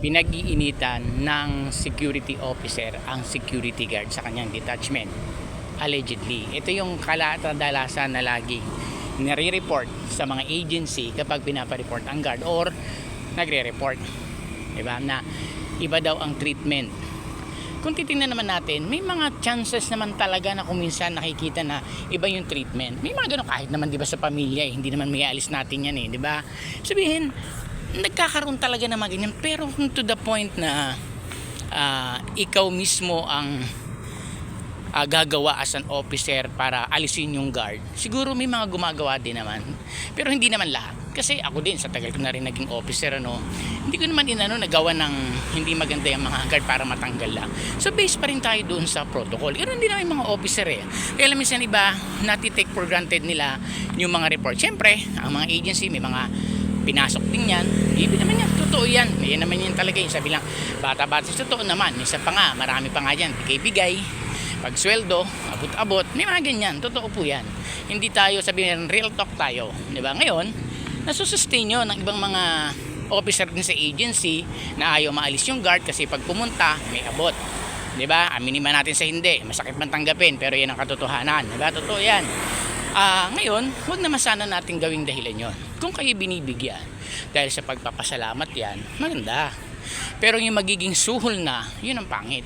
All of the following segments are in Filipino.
pinag-iinitan ng security officer ang security guard sa kanyang detachment. Allegedly. Ito yung kalatadalasan na lagi nare-report sa mga agency kapag pinapa-report ang guard or nagre-report. Diba? Na iba daw ang treatment. Kung titingnan naman natin, may mga chances naman talaga na kung minsan nakikita na iba yung treatment. May mga ganun kahit naman 'di ba sa pamilya eh, hindi naman may alis natin yan eh, 'di ba? Sabihin, nagkakaroon talaga ng mga ganyan pero to the point na ah, ikaw mismo ang ah, gagawa as an officer para alisin yung guard. Siguro may mga gumagawa din naman. Pero hindi naman lahat. Kasi ako din, sa tagal ko na rin naging officer, ano, hindi ko naman inano, nagawa ng hindi maganda yung mga guard para matanggal lang. So, based pa rin tayo doon sa protocol. Yun din naman mga officer eh. Kaya alam minsan iba, nati-take for granted nila yung mga report. Siyempre, ang mga agency, may mga pinasok din yan. Ibig naman yan, totoo yan. Yan naman yan talaga yung sabi lang, bata-bata, totoo naman. Isa pa nga, marami pa nga dyan, bigay-bigay pag sweldo, abot-abot, may mga ganyan. Totoo po yan. Hindi tayo sabihin real talk tayo. Di ba? Ngayon, nasusustain yun ng ibang mga officer din sa agency na ayaw maalis yung guard kasi pag pumunta, may abot. Di ba? Aminin man natin sa hindi. Masakit man tanggapin, pero yan ang katotohanan. Di ba? Totoo yan. Ah, ngayon, huwag naman sana natin gawing dahilan yon. Kung kayo binibigyan dahil sa pagpapasalamat yan, maganda. Pero yung magiging suhol na, yun ang pangit.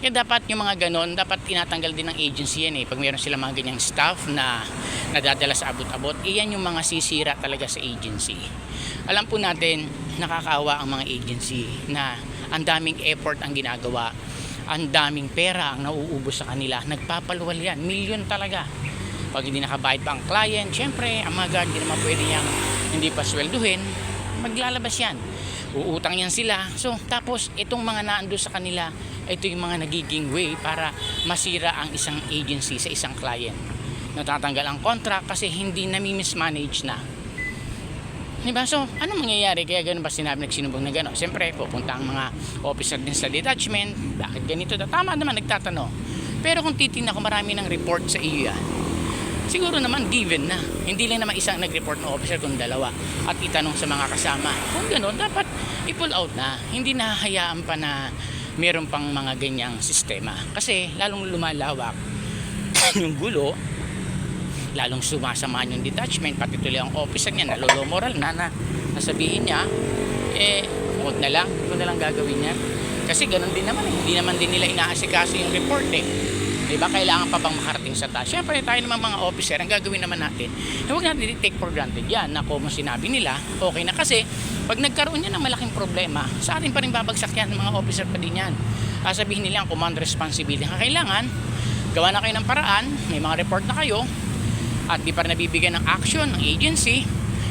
Kaya dapat yung mga ganon, dapat tinatanggal din ng agency yan eh. Pag meron sila mga ganyang staff na nadadala sa abot-abot, iyan yung mga sisira talaga sa agency. Alam po natin, nakakaawa ang mga agency na ang daming effort ang ginagawa, ang daming pera ang nauubos sa kanila. Nagpapaluwal yan, milyon talaga. Pag hindi nakabayad pa ang client, syempre, ang mga hindi naman pwede niyang hindi pa swelduhin, maglalabas yan. Uutang yan sila. So, tapos, itong mga naando sa kanila, ito yung mga nagiging way para masira ang isang agency sa isang client. Natatanggal ang contract kasi hindi nami-mismanage na. Diba? So, ano mangyayari? Kaya ganun ba sinabi nagsinubong na gano'n? Siyempre, pupunta ang mga officer din sa detachment. Bakit ganito? Tama naman, nagtatanong. Pero kung titingnan ko marami ng report sa iyo yan, siguro naman given na. Hindi lang naman isang nag-report na officer kung dalawa at itanong sa mga kasama. Kung gano'n, dapat i-pull out na. Hindi nahahayaan pa na meron pang mga ganyang sistema. Kasi lalong lumalawak yung gulo, lalong sumasama yung detachment, pati tuloy ang officer niya, nalolo moral na, na nasabihin niya, eh, huwag na lang, huwag na lang gagawin niya. Kasi ganun din naman, eh. hindi naman din nila inaasikaso yung report eh. Diba? Kailangan pa bang makarating sa taas? Siyempre, tayo naman mga officer, ang gagawin naman natin, eh, huwag natin take for granted yan na kung sinabi nila, okay na kasi, pag nagkaroon yan ng malaking problema, sa atin pa rin babagsak yan ng mga officer pa din yan. Sasabihin nila ang command responsibility. Kailangan, gawa na kayo ng paraan, may mga report na kayo, at di pa rin nabibigyan ng action ng agency,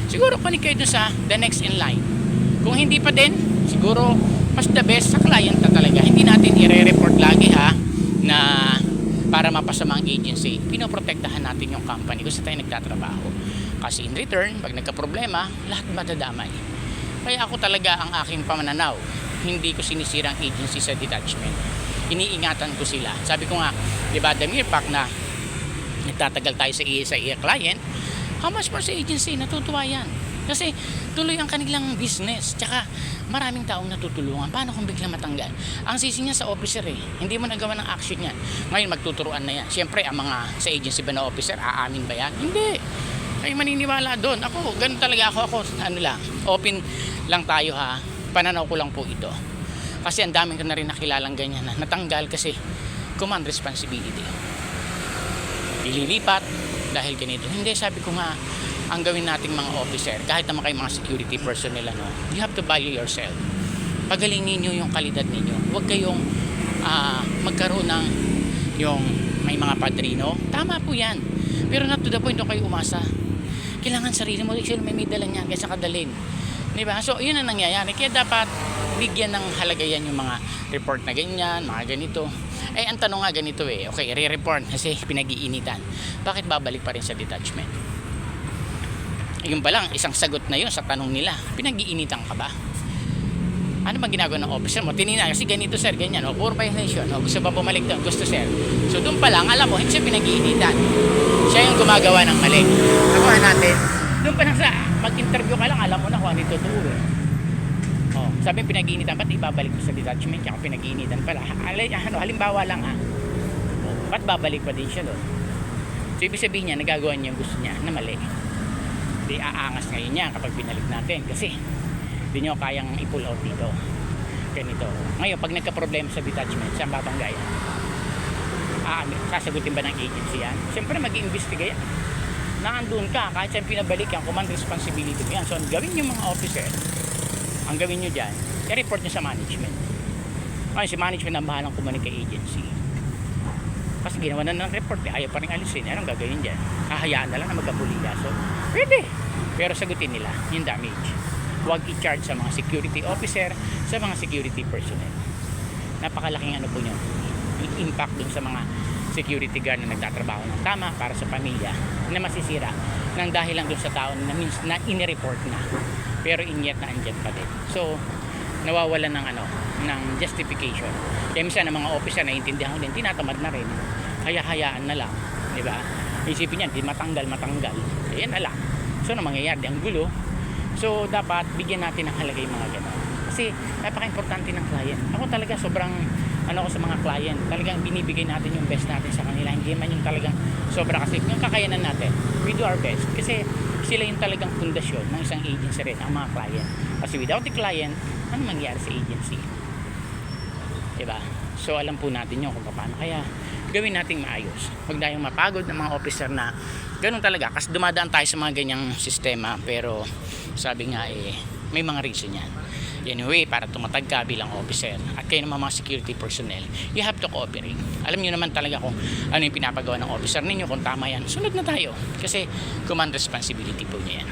siguro panig kayo dun sa the next in line. Kung hindi pa din, siguro mas the best sa client na talaga. Hindi natin i-report lagi ha na para mapasama ang agency. Pinoprotektahan natin yung company kung saan tayo nagtatrabaho. Kasi in return, pag nagka-problema, lahat madadamay. Kaya ako talaga ang aking pamananaw. Hindi ko sinisira ang agency sa detachment. Iniingatan ko sila. Sabi ko nga, di ba, the mere fact na nagtatagal tayo sa iya sa iya client, how much more sa agency? Natutuwa yan. Kasi tuloy ang kanilang business. Tsaka maraming taong natutulungan. Paano kung biglang matanggal? Ang sisi niya sa officer eh. Hindi mo nagawa ng action yan. Ngayon magtuturuan na yan. Siyempre ang mga sa agency ba na officer, aamin ba yan? Hindi. Ay maniniwala doon. Ako, ganun talaga ako. Ako, ano lang, open lang tayo ha. Pananaw ko lang po ito. Kasi ang daming ko na rin nakilalang ganyan na natanggal kasi command responsibility ililipat dahil ganito. Hindi, sabi ko nga, ang gawin nating mga officer, kahit naman kayo mga security personnel, ano, you have to value yourself. Pagalingin nyo yung kalidad ninyo. Huwag kayong ah, magkaroon ng yung may mga padrino. Tama po yan. Pero not to the point na kayo umasa. Kailangan sarili mo, sila may may dala niyan kaysa kadalin. Di ba? So, yun ang nangyayari. Kaya dapat bigyan ng halagayan yung mga report na ganyan, mga ganito. Eh, ang tanong nga ganito eh, okay, re-report kasi pinag-iinitan. Bakit babalik pa rin sa detachment? Yung pa lang, isang sagot na yun sa tanong nila. Pinag-iinitan ka ba? Ano bang ginagawa ng officer mo? Tinina, kasi ganito sir, ganyan, o, poor violation, o, gusto ba bumalik doon? Gusto sir. So doon pa lang, alam mo, hindi siya pinag-iinitan. Siya yung gumagawa ng mali. Nakuha natin. Doon pa lang sa, pag-interview ka lang, alam mo na kung ano totoo eh. Oh. Sabi pinag-iinitan, ba't ibabalik ko sa detachment? Kaya pinag-iinitan pala. Ano, halimbawa lang ha. O, Ba't babalik pa din siya doon? So ibig sabihin niya, nagagawa niya yung gusto niya na mali. Di aangas ngayon niya kapag binalik natin. Kasi di niyo kayang i-pull out dito. Ganito. Ngayon, pag nagka-problema sa detachment, sa batang gaya, ah, sasagutin ba ng agency yan? Siyempre mag-iimbestiga yan. Naandun ka, kahit saan pinabalik yan, command responsibility mo yan. So, ang gawin yung mga officer, ang gawin nyo dyan, i-report nyo sa management. Ngayon, si management ang bahalang kumunik kay agency. Kasi ginawa na ng report, eh, ayaw pa rin alisin. Anong gagawin dyan? Hahayaan na lang na magkapulila. So, pwede. Pero sagutin nila yung damage. Huwag i-charge sa mga security officer, sa mga security personnel. Napakalaking ano po nyo, impact dun sa mga security guard na nagtatrabaho ng tama para sa pamilya na masisira nang dahil lang dun sa tao na, na inireport na pero inyet na andyan pa din so nawawalan ng ano ng justification. Kaya minsan ang mga officer na intindihan ko din tinatamad na rin. Kaya hayaan na lang di ba? Isipin niya di matanggal matanggal. Ayan na lang. So ano mangyayari? Ang gulo. So dapat bigyan natin ng halaga yung mga ganun. Kasi napaka-importante ng client. Ako talaga sobrang ano ko sa mga client talagang binibigay natin yung best natin sa kanila. Hindi man yung talagang sobra kasi. Yung kakayanan natin we do our best. Kasi sila yung talagang pundasyon ng isang agency rin ang mga client. Kasi without the client ano mangyayari sa agency? Diba? So alam po natin yun kung paano. Kaya gawin nating maayos. Huwag tayong mapagod ng mga officer na ganun talaga. Kasi dumadaan tayo sa mga ganyang sistema pero sabi nga eh may mga reason yan. Anyway para tumatag ka bilang officer at kayo naman mga security personnel you have to cooperate. Alam nyo naman talaga kung ano yung pinapagawa ng officer ninyo kung tama yan sunod na tayo. Kasi command responsibility po niya yan